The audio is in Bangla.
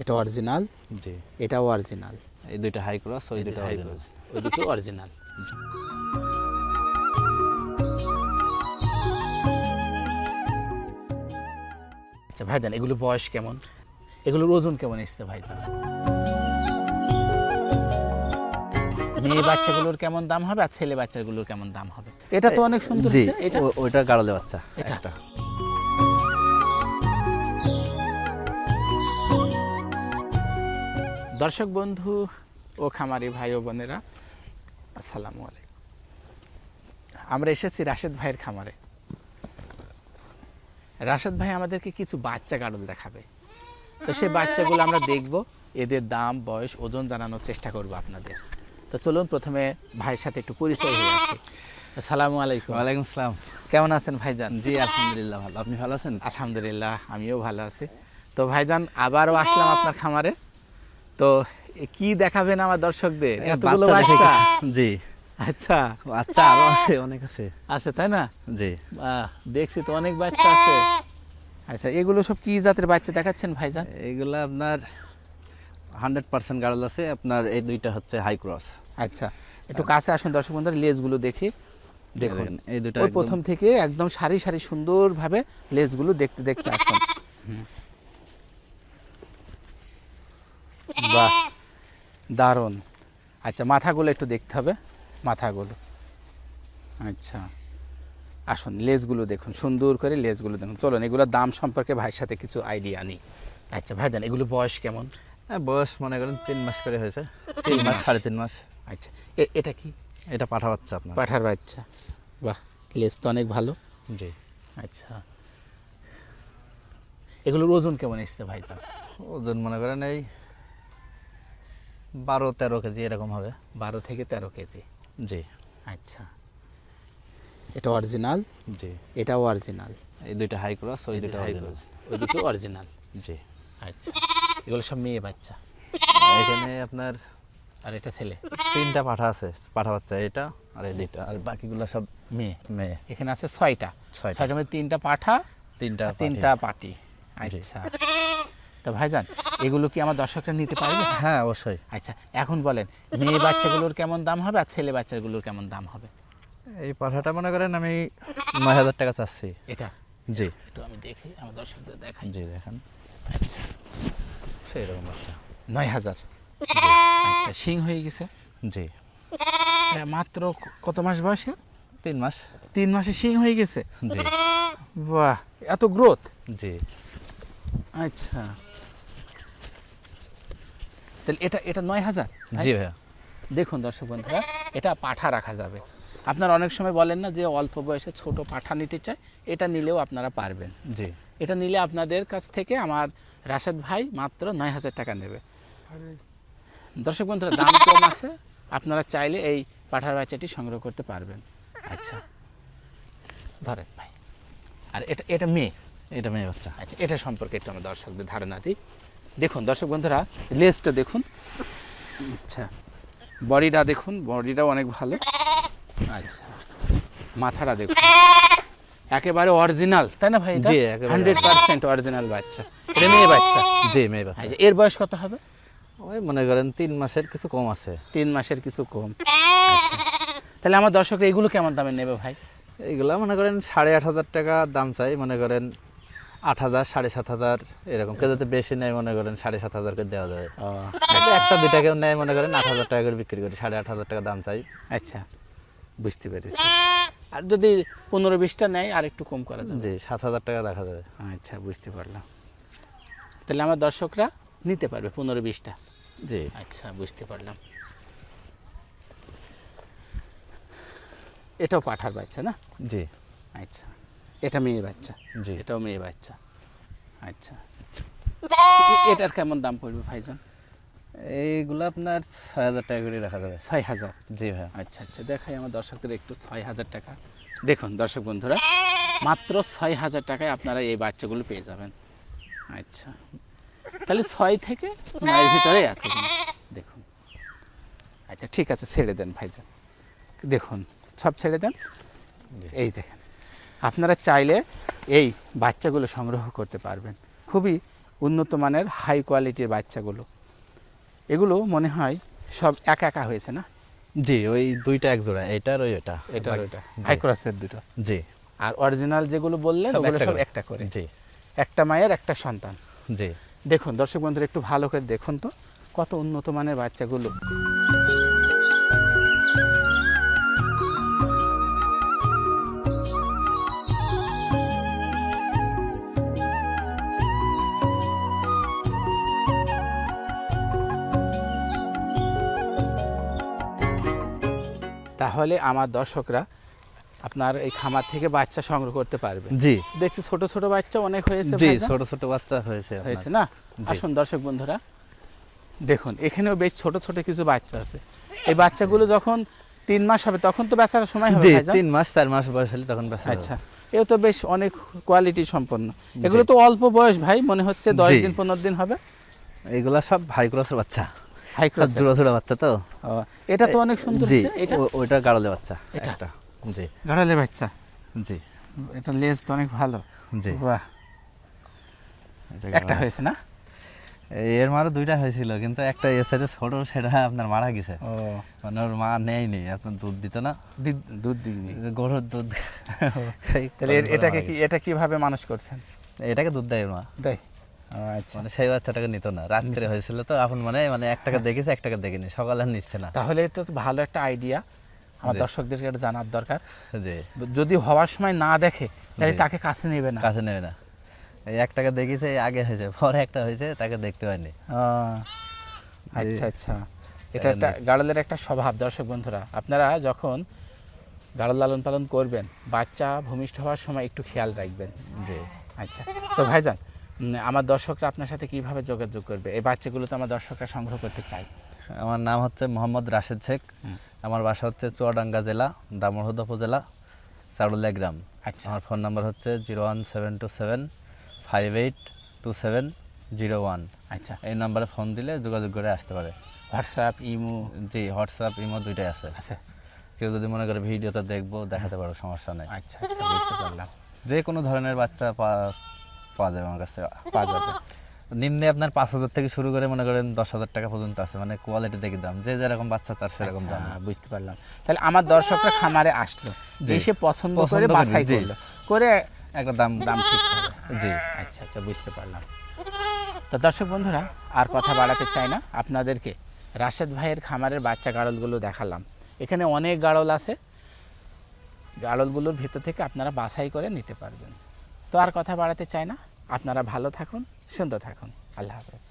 এটা অরিজিনাল জি। এটাও অরিজিনাল। এই দুইটা হাই ক্রস ওই দুইটা অরিজিনাল ওই দুটো অরিজিনাল। আচ্ছা ভাইজান এগুলো বয়স কেমন? এগুলোর ওজন কেমন এসছে ভাইজান? মেয়ে বাচ্চাগুলোর কেমন দাম হবে আর ছেলে বাচ্চাগুলোর কেমন দাম হবে? এটা তো অনেক সুন্দর এটা ওইটা গাড়লে বাচ্চা এটা? দর্শক বন্ধু ও খামারি ভাই ও বোনেরা আসসালামু আলাইকুম। আমরা এসেছি রাশেদ ভাইয়ের খামারে। রাশেদ ভাই আমাদেরকে কিছু বাচ্চা গাড়ল দেখাবে। তো সেই বাচ্চাগুলো আমরা দেখব এদের দাম বয়স ওজন জানানোর চেষ্টা করব আপনাদের। তো চলুন প্রথমে ভাইয়ের সাথে একটু পরিচয় হয়ে আসি। আসসালামু আলাইকুম। ওয়ালাইকুম আসসালাম। কেমন আছেন ভাইজান? জি আলহামদুলিল্লাহ ভালো। আপনি ভালো আছেন? আলহামদুলিল্লাহ আমিও ভালো আছি। তো ভাইজান আবারও আসলাম আপনার খামারে। তো কি দেখাবেন আমার দর্শকদের? এতগুলো বাচ্চা জি। আচ্ছা। বাচ্চা আরও আছে অনেক আছে। আছে তাই না? জি। দেখছি তো অনেক বাচ্চা আছে। আচ্ছা এগুলো সব কি জাতের বাচ্চা দেখাচ্ছেন ভাইজান? এইগুলা আপনার হান্ড্রেড পার্সেন্ট গাড়ল আছে আপনার এই দুইটা হচ্ছে হাই ক্রস আচ্ছা একটু কাছে আসুন দর্শক বন্ধুরা লেজগুলো দেখি। দেখুন এই একদম- প্রথম থেকে একদম সারি সারি সুন্দরভাবে লেজগুলো দেখতে দেখতে আসুন। বাহ দারুণ। আচ্ছা মাথাগুলো একটু দেখতে হবে মাথাগুলো। আচ্ছা আসুন লেজগুলো দেখুন সুন্দর করে লেজগুলো দেখুন। চলুন এগুলোর দাম সম্পর্কে ভাইয়ের সাথে কিছু আইডিয়া নিই আচ্ছা ভাই ভাইজান এগুলো বয়স কেমন? হ্যাঁ, বয়স মনে করেন তিন মাস করে হয়েছে। তিন মাস সাড়ে তিন মাস। আচ্ছা এ- এটা কি? এটা পাঠা বাচ্চা আপনার। পাঠার বাচ্চা। বাহ লেজ তো অনেক ভালো। জি। আচ্ছা এগুলোর ওজন কেমন এসছে ভাইজান? ওজন মনে করেন এই বারো তেরো কেজি এরকম হবে। বারো থেকে তেরো কেজি? জি। আচ্ছা। এটা অরিজিনাল? জি। এটাও অরিজিনাল? এই দুইটা হাই ক্রস ওই দুইটা অরিজিনাল ওই দুটো অরিজিনাল? জি। আচ্ছা। এগুলো সব মেয়ে বাচ্চা? এখানে আপনার আর এটা ছেলে? তিনটা পাঠা আছে পাঠা বাচ্চা এটা আর এই দুইটা। আর বাকিগুলো সব মেয়ে? মেয়ে। এখানে আছে ছয়টা। ছয়টা। ছয়টার মধ্যে তিনটা পাঠা তিনটা তিনটা পাটি আচ্ছা। তো ভাইজান এগুলো কি আমার দর্শকরা নিতে পারবে? হ্যাঁ অবশ্যই। আচ্ছা এখন বলেন মেয়ে বাচ্চাগুলোর কেমন দাম হবে আর ছেলে বাচ্চাগুলোর কেমন দাম হবে? এই পাঠাটা মনে করেন আমি নয় হাজার টাকা চাচ্ছি। এটা? জি। একটু আমি দেখি আমার দর্শকদের দেখাই। জি দেখেন। আচ্ছা। সেই রকম বাচ্চা। নয় হাজার? আচ্ছা শিং হয়ে গেছে? জি। মাত্র কত মাস বয়সে? তিন মাস। তিন মাসে শিং হয়ে গেছে? জি। বাহ এত গ্রোথ? জি। আচ্ছা। তাহলে এটা এটা নয় হাজার জি ভাইয়া। দেখুন দর্শক বন্ধুরা এটা পাঠা রাখা যাবে। আপনারা অনেক সময় বলেন না যে অল্প বয়সে ছোট পাঠা নিতে চায় এটা নিলেও আপনারা পারবেন। জি। এটা নিলে আপনাদের কাছ থেকে আমার রাশেদ ভাই মাত্র নয় হাজার টাকা নেবে। দর্শক বন্ধুরা দাম কম আছে আপনারা চাইলে এই পাঠার বাচ্চাটি সংগ্রহ করতে পারবেন। আচ্ছা ধরেন ভাই। আর এটা এটা মেয়ে? এটা মেয়ে বাচ্চা। আচ্ছা এটা সম্পর্কে একটু আমার দর্শকদের ধারণা দিই। দেখুন দর্শক বন্ধুরা লেজটা দেখুন। আচ্ছা বডিটা দেখুন বডিটাও অনেক ভালো। আচ্ছা মাথাটা দেখুন। একেবারে অরিজিনাল তাই না ভাই জি, হান্ড্রেড পার্সেন্ট অরিজিনাল বাচ্চা এটা মেয়ে বাচ্চা। জি মেয়ে বাচ্চা। আচ্ছা এর বয়স কত হবে? ওই মনে করেন তিন মাসের কিছু কম আছে। তিন মাসের কিছু কম। আচ্ছা তাহলে আমার দর্শকরা এগুলো কেমন দামে নেবে ভাই? এইগুলা মনে করেন সাড়ে আট হাজার টাকা দাম চাই মনে করেন আট হাজার সাড়ে সাত হাজার এরকম কেউ যাতে বেশি নেয় মনে করেন সাড়ে সাত হাজার করে দেওয়া যাবে ও, একটা দুইটা কেউ নেয় মনে করেন আট হাজার টাকা করে বিক্রি করি সাড়ে আট হাজার টাকা দাম চাই। আচ্ছা বুঝতে পেরেছি। আর যদি পনেরো বিশটা নেয় আর একটু কম করা যাবে। জি সাত হাজার টাকা রাখা যাবে। আচ্ছা বুঝতে পারলাম। তাহলে আমার দর্শকরা নিতে পারবে পনেরো বিশটা। জি। আচ্ছা বুঝতে পারলাম। এটাও পাঠার বাচ্চা না? জি। আচ্ছা। এটা মেয়ে বাচ্চা। জি। এটাও মেয়ে বাচ্চা। আচ্ছা। এটার কেমন দাম পড়বে ভাইজান? এইগুলো আপনার ছয় হাজার টাকা করে রাখা যাবে। ছয় হাজার? জি ভাই। আচ্ছা আচ্ছা। দেখাই আমার দর্শকদের একটু ছয় হাজার টাকা। দেখুন দর্শক বন্ধুরা মাত্র ছয় হাজার টাকায় আপনারা এই বাচ্চাগুলো পেয়ে যাবেন। আচ্ছা। তাহলে ছয় থেকে নয়ের ভিতরেই আছে। দেখুন। আচ্ছা ঠিক আছে ছেড়ে দেন ভাইজান। দেখুন সব ছেড়ে দেন। এই দেখেন। আপনারা চাইলে এই বাচ্চাগুলো সংগ্রহ করতে পারবেন। খুবই উন্নত মানের হাই কোয়ালিটির বাচ্চাগুলো। এগুলো মনে হয় সব একা একা হয়েছে না? জি ওই দুইটা এক জোড়া এটার ওই এটা আর ওটা হাই ক্রসের দুটো। জি। আর অরিজিনাল যেগুলো বললেন ওগুলো একটা সব। একটা করে। জি। একটা মায়ের একটা সন্তান। জি। দেখুন দর্শক বন্ধুরা একটু ভালো করে দেখুন তো কত উন্নত মানের বাচ্চাগুলো। তাহলে আমার দর্শকরা আপনার এই খামার থেকে বাচ্চা সংগ্রহ করতে পারবে। জি। দেখছি ছোট ছোট বাচ্চা অনেক হয়েছে জি ছোট ছোট বাচ্চা হয়েছে হয়েছে না? আসুন দর্শক বন্ধুরা দেখুন এখানেও বেশ ছোট ছোট কিছু বাচ্চা আছে। এই বাচ্চাগুলো যখন তিন মাস হবে তখন তো বেচার সময় হবে তিন মাস চার মাস বয়স হলে তখন বেচা আচ্ছা এও তো বেশ অনেক কোয়ালিটি সম্পন্ন। এগুলো তো অল্প বয়স ভাই মনে হচ্ছে দশ দিন পনেরো দিন হবে। এইগুলা সব হাই ক্রসের বাচ্চা। হাই ক্রস জোড়া জোড়া বাচ্চা তো? এটা তো অনেক সুন্দর জি এটা? ওইটা গাড়লে বাচ্চা এটা? জি। গাড়ালে বাচ্চা? জি। এটা লেজ তো অনেক ভালো। জি। বাহ। একটা হয়েছে না? এর মারও দুইটা হয়েছিল কিন্তু একটা এর সাথে ছোট সেটা আপনার মারা গেছে। ও। মানে ওর মা নেয়নি আপনার দুধ দিত না। দুধ দিইনি? গরুর দুধ। তাহলে এটাকে কি এটা কীভাবে মানুষ করছেন? এটাকে দুধ দেয় মা। দেয়? আচ্ছা। মানে সেই বাচ্চাটাকে নিত না। রাত্রে হয়েছিল তো এখন মানে মানে এক টাকা দেখেছে এক টাকা দেখেনি সকালে নিচ্ছে না। তাহলে তো ভালো একটা আইডিয়া আমার দর্শকদেরকে এটা জানার দরকার। যে যদি হওয়ার সময় না দেখে তাহলে তাকে কাছে নেবে না। কাছে নেবে না। এই এক টাকা দেখেছে আগে হয়েছে পরে একটা হয়েছে তাকে দেখতে আহ, আচ্ছা আচ্ছা। এটা একটা? গাড়লের একটা স্বভাব দর্শক বন্ধুরা। আপনারা যখন গাড়ল লালন পালন করবেন বাচ্চা ভূমিষ্ঠ হওয়ার সময় একটু খেয়াল রাখবেন। জি। আচ্ছা। তো ভাইজান আমার দর্শকরা আপনার সাথে কীভাবে যোগাযোগ করবে? এই বাচ্চাগুলো তো আমার দর্শকরা সংগ্রহ করতে চাই আমার নাম হচ্ছে মোহাম্মদ রাশেদ শেখ। আমার বাসা হচ্ছে চুয়াডাঙ্গা জেলা দামোহদ উপজেলা চারুলিয়া গ্রাম। আচ্ছা। আমার ফোন নাম্বার হচ্ছে zero one seven two seven five eight two seven zero one. আচ্ছা। এই নাম্বারে ফোন দিলে যোগাযোগ করে আসতে পারে। WhatsApp imo? জি হোয়াটসঅ্যাপ ইমো দুইটাই আছে। আছে। কেউ যদি মনে করে ভিডিওতে দেখব দেখাতে পারো সমস্যা নেই। আচ্ছা আচ্ছা বুঝতে পারলাম। যে কোনো ধরনের বাচ্চা পাওয়া যাবে আমার কাছে পাওয়া যাবে। নিম্নে আপনার পাঁচ হাজার থেকে শুরু করে মনে করেন দশ হাজার টাকা পর্যন্ত আছে মানে কোয়ালিটি দেখে দাম। যে যেরকম বাচ্চা তার সেরকম দাম। আচ্ছা, বুঝতে পারলাম। তাহলে আমার দর্শকরা খামারে আসলো। জি। এসে পছন্দ করে বাছাই করল। করে একটা দাম দাম ঠিক জি। আচ্ছা আচ্ছা বুঝতে পারলাম। তো দর্শক বন্ধুরা আর কথা বাড়াতে চাই না। আপনাদেরকে রাশেদ ভাইয়ের খামারের বাচ্চা গাড়লগুলো দেখালাম। এখানে অনেক গাড়ল আছে। গাড়লগুলোর ভেতর থেকে আপনারা বাছাই করে নিতে পারবেন। তো আর কথা বাড়াতে চাই না। আপনারা ভালো থাকুন সুন্দর থাকুন। আল্লাহ হাফেজ।